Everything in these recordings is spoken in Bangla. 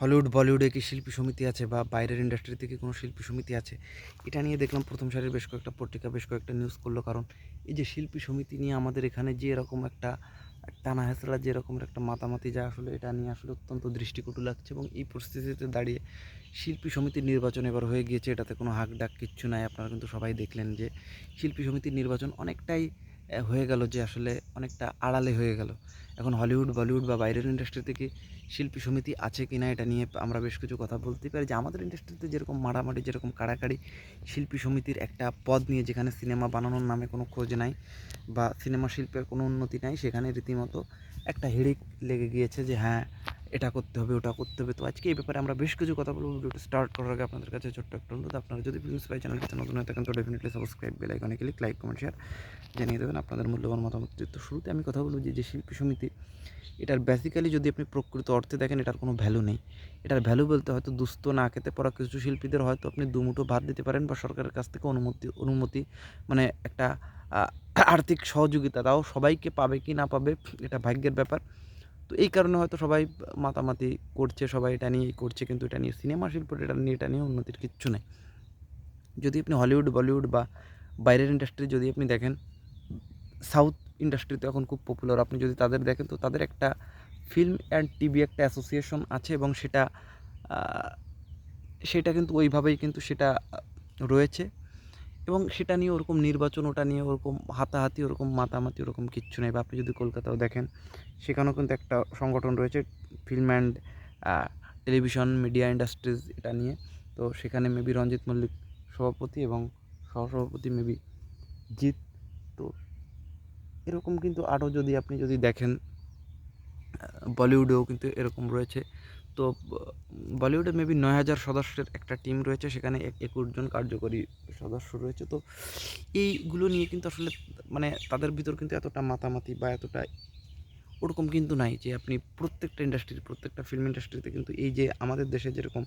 হলিউড, বলিউডে কি শিল্পী সমিতি আছে বা বাইরের ইন্ডাস্ট্রি থেকে কোনো শিল্পী সমিতি আছে? এটা নিয়ে দেখলাম প্রথম সারির বেশ কয়েকটা পত্রিকা, বেশ কয়েকটা নিউজ করল। কারণ এই যে শিল্পী সমিতি নিয়ে আমাদের এখানে যে এরকম একটা টানা হেঁচড়া যে এরকমের একটা মাতামাতি যা আসলে এটা নিয়ে আসলে অত্যন্ত দৃষ্টিকটু লাগছে এবং এই পরিস্থিতিতে দাঁড়িয়ে শিল্পী সমিতির নির্বাচন এবার হয়ে গিয়েছে। এটাতে কোনো হাক ডাক কিচ্ছু নাই। আপনারা কিন্তু সবাই দেখলেন যে শিল্পী সমিতির নির্বাচন অনেকটাই হয়ে গেল যে আসলে অনেকটা আড়ালে হয়ে গেল। এখন হলিউড, বলিউড বা বাইরের ইন্ডাস্ট্রি থেকে শিল্পী সমিতি আছে কি না এটা নিয়ে আমরা বেশ কিছু কথা বলতে পারি। যে আমাদের ইন্ডাস্ট্রিতে যেরকম মারামারি, যেরকম কাড়াকাড়ি, শিল্পী সমিতির একটা পদ নিয়ে যেখানে সিনেমা বানানোর নামে কোনো খোঁজ নাই বা সিনেমা শিল্পের কোনো উন্নতি নাই, সেখানে রীতিমতো একটা হিড়িক লেগে গিয়েছে যে হ্যাঁ এটা করতে হবে, ওটা করতে হবে। তো আজকে এই ব্যাপারে আমরা বেশ কিছু কথা বলব। ভিডিওটা স্টার্ট করার আগে আপনাদের কাছে ছোট্ট একটা অনুরোধ। আপনারা যদি ফিল্মস পাই চ্যানেলটিতে নতুন হয়ে থাকেন, তো ডেফিনেটলি সাবস্ক্রাইব বেল আইকনে ক্লিক লাইক কমেন্ট শেয়ার জানিয়ে দেবেন। আপনাদের মূল্যবান মতামত তো শুরুতে আমি কথা বলব যে যে শিল্পী সমিতি, এটার বেসিক্যালি যদি আপনি প্রকৃত অর্থে দেখেন, এটার কোনো ভ্যালু নেই। এটার ভ্যালু বলতে হয়তো দুস্থ না খেতে পড়া কিছু শিল্পীদের হয়তো আপনি দুমুঠো ভাত দিতে পারেন বা সরকারের কাছ থেকে অনুমতি অনুমতি মানে একটা আর্থিক সহযোগিতা, তাও সবাইকে পাবে কি না পাবে, এটা ভাগ্যের ব্যাপার। তো এই কারণে হয়তো সবাই মাতামাতি করছে, সবাই এটা নিয়েই করছে, কিন্তু এটা নিয়ে সিনেমা শিল্প, এটা নিয়ে এটা নিয়ে উন্নতির কিচ্ছু নেই। যদি আপনি হলিউড, বলিউড বা বাইরের ইন্ডাস্ট্রি যদি আপনি দেখেন, সাউথ ইন্ডাস্ট্রিতে এখন খুব পপুলার আপনি যদি তাদের দেখেন, তো তাদের একটা ফিল্ম অ্যান্ড টিভি একটা অ্যাসোসিয়েশন আছে এবং সেটা সেটা কিন্তু ওইভাবেই কিন্তু সেটা রয়েছে। এবং সেটা নিয়ে ওরকম নির্বাচন, ওটা নিয়ে ওরকম হাতাহাতি, ওরকম মাতামাতি, ওরকম কিচ্ছু নেই। বা আপনি যদি কলকাতাও দেখেন, সেখানেও কিন্তু একটা সংগঠন রয়েছে, film and television media industries এটা নিয়ে। তো সেখানে মেবি রঞ্জিত মল্লিক সভাপতি এবং সহসভাপতি মেবি জিৎ। তো এরকম কিন্তু আরও যদি আপনি যদি দেখেন বলিউডেও কিন্তু এরকম রয়েছে। তো, বলিউডে মেবি নয় হাজার সদস্যের একটা টিম রয়েছে, সেখানে এক- একুশ জন কার্যকরী সদস্য রয়েছে। তো এইগুলো নিয়ে কিন্তু আসলে মানে তাদের ভিতর কিন্তু এতটা মাতামাতি বা এতটা ওরকম কিন্তু নাই যে আপনি প্রত্যেকটা ইন্ডাস্ট্রি প্রত্যেকটা ফিল্ম ইন্ডাস্ট্রিতে কিন্তু এই যে আমাদের দেশে যেরকম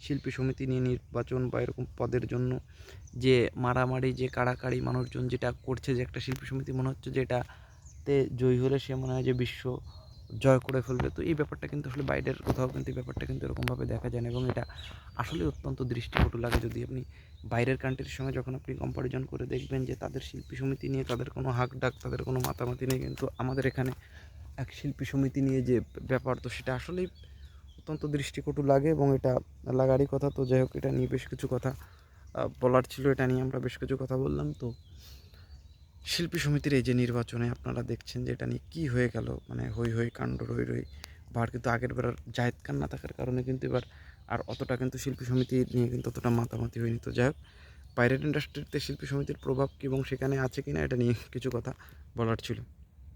শিল্পী সমিতি নিয়ে নির্বাচন বা এরকম পদের জন্য যে মারামারি, যে কাড়াকাড়ি মানুষজন যেটা করছে, যে একটা শিল্পী সমিতি মনে হচ্ছে যে এটাতে জয়ী হলে সে মনে হয় যে বিশ্ব জয় করে ফেলবে। তো এই ব্যাপারটা কিন্তু আসলে বাইরের কোথাও কিন্তু এই ব্যাপারটা কিন্তু এরকমভাবে দেখা যায় না এবং এটা আসলে অত্যন্ত দৃষ্টিকটু লাগে যদি আপনি বাইরের কান্ট্রির সঙ্গে যখন আপনি কম্পারিজন করে দেখবেন যে তাদের শিল্পী সমিতি নিয়ে তাদের কোনো হাক ডাক, তাদের কোনো মাতামাতি নেই কিন্তু আমাদের এখানে এক শিল্পী সমিতি নিয়ে যে ব্যাপার, তো সেটা আসলেই অত্যন্ত দৃষ্টিকটু লাগে এবং এটা লাগারই কথা। তো যাই হোক, এটা নিয়ে বেশ কিছু কথা বলার ছিল, এটা নিয়ে আমরা বেশ কিছু কথা বললাম। তো শিল্পী সমিতির এই যে নির্বাচনে আপনারা দেখছেন যে এটা নিয়ে কী হয়ে গেল? মানে হই হই কাণ্ড রই রই বাড় কিন্তু আগের বার জাহেদ খান না থাকার কারণে কিন্তু এবার আর অতটা কিন্তু শিল্পী সমিতি নিয়ে কিন্তু অতটা মাতামাতি হয়নি। তো যাই হোক পাইরেট ইন্ডাস্ট্রিতে শিল্পী সমিতির প্রভাব কি এবং সেখানে আছে কি না এটা নিয়ে কিছু কথা বলার ছিল।